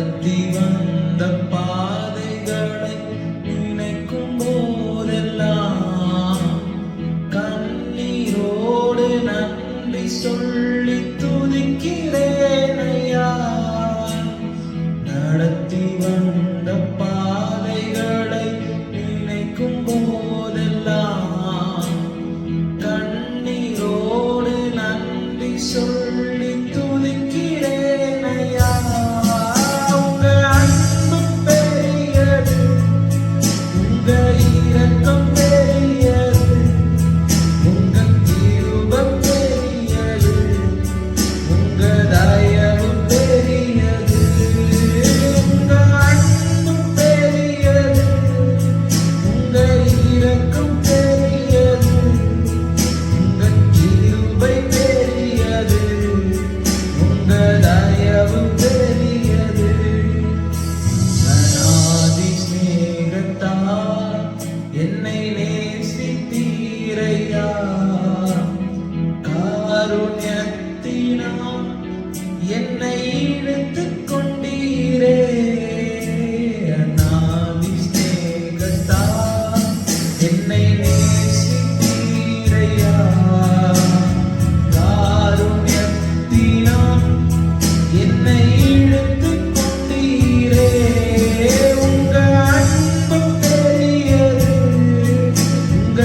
நடத்தி வந்த பாதைகளை நினைக்கும் போதெல்லாம் கண்ணீரோடு நன்றி சொல்லி துதிக்கிறேன் ஐயா. நடத்தி வந்த பாதைகளை நினைக்கும் போதெல்லாம் கண்ணீரோடு நன்றி சொல்லி காருண்யத்தினால் என்னை இழுத்து கொண்டீரே. அநாதி சிநேகத்தால் என்னை நேசித்தீரையா. காருண்யத்தினால் என்னை இழுத்துக் கொண்டீரே. உங்க அன்பு பெரியது உங்க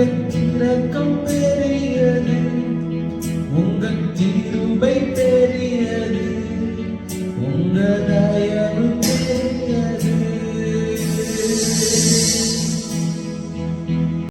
உங்க இரக்கம்